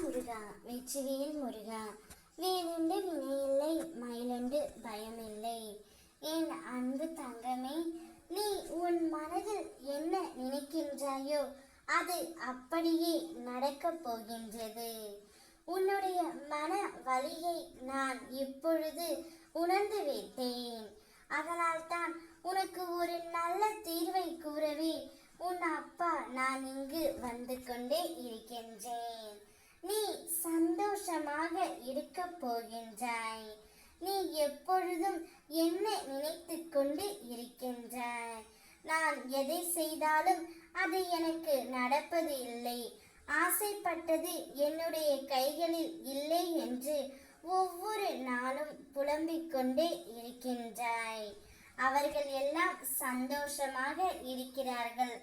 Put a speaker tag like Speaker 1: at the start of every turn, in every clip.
Speaker 1: முருகா வெற்றிவேல் முருகா. வேலுண்டு வினையில்லை மயிலுண்டு பயமில்லை. என் அன்பு தங்கமே நீ உன் மனதில் என்ன நினைக்கின்றாயோ அது அப்படியே நடக்கப் போகின்றது. உன்னுடைய மன வலியை நான் இப்பொழுது உணர்ந்து விட்டேன். அதனால்தான் உனக்கு ஒரு நல்ல தீர்வை கூறவே உன் அப்பா நான் இங்கு வந்து கொண்டே இருக்கின்றேன். நீ சந்தோஷமாக இருக்க போகின்றாய். நீ எப்பொழுதும் என்ன நினைத்து கொண்டு இருக்கின்றாய். நான் எதை செய்தாலும் அது எனக்கு நடப்பது இல்லை. ஆசைப்பட்டது என்னுடைய கைகளில் இல்லை என்று ஒவ்வொரு நாளும் புலம்பிக் கொண்டே இருக்கின்றாய். அவர்கள் எல்லாம் சந்தோஷமாக இருக்கிறார்கள்.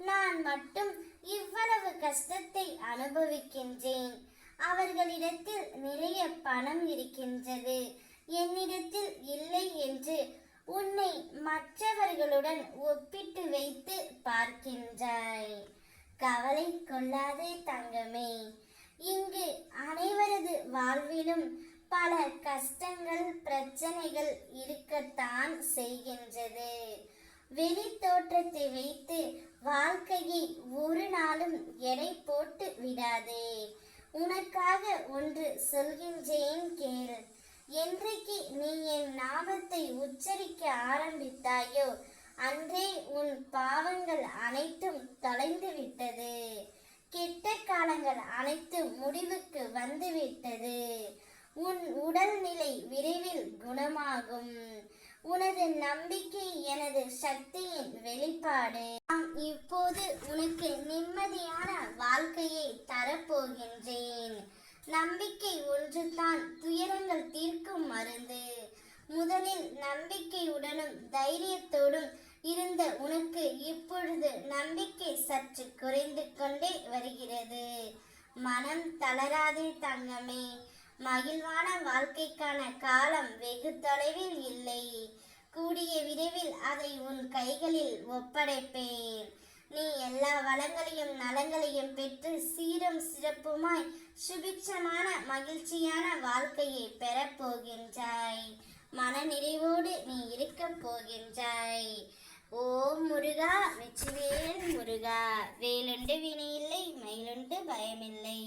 Speaker 1: நான் மட்டும் இவ்வளவு கஷ்டத்தை அனுபவிக்கின்றேன். அவர்களிடத்தில் நிறைய பணம் இருக்கின்றது. என்னிடத்தில் இல்லை என்று உன்னை மற்றவர்களுடன் ஒப்பிட்டு வைத்து பார்க்கின்றாய். கவலை கொள்ளாதே தங்கமே. இங்கு அனைவரது வாழ்விலும் பல கஷ்டங்கள் பிரச்சனைகள் இருக்கத்தான் செய்கின்றது. வெளி தோற்றத்தை வைத்து வாழ்க்கையை ஒரு நாளும் எடை போட்டு விடாதே. உனக்காக ஒன்று சொல்கின்றேன் கேள். என்றைக்கு நீ என் நாமத்தை உச்சரிக்க ஆரம்பித்தாயோ அன்றே உன் பாவங்கள் அனைத்தும் தொலைந்து விட்டது. கெட்ட காலங்கள் அனைத்தும் முடிவுக்கு வந்துவிட்டது. உன் உடல்நிலை விரைவில் குணமாகும். உனது நம்பிக்கை எனது சக்தியின் வெளிப்பாடு. நான் இப்போது உனக்கு நிம்மதியான வாழ்க்கையை தரப்போகின்றேன். நம்பிக்கை ஒன்றுதான் துயரங்கள் தீர்க்கும் மருந்து. முதலில் நம்பிக்கையுடனும் தைரியத்தோடும் இருந்த உனக்கு இப்பொழுது நம்பிக்கை சற்று குறைந்து கொண்டே வருகிறது. மனம் தளராதே தங்கமே. மகிழ்வான வாழ்க்கைக்கான காலம் வெகு தொலைவில் இல்லை. கூடிய விரைவில் அதை உன் கைகளில் ஒப்படைப்பேன். நீ எல்லா வளங்களையும் நலங்களையும் பெற்று சீரும் சிறப்புமாய் சுபிட்சமான மகிழ்ச்சியான வாழ்க்கையை பெறப்போகின்றாய் போகின்றாய். மன நிறைவோடு நீ இருக்கப் போகின்றாய். ஓம் முருகா வெற்றிவேல் முருகா வேலுண்டு வினையில்லை மயிலுண்டு பயமில்லை.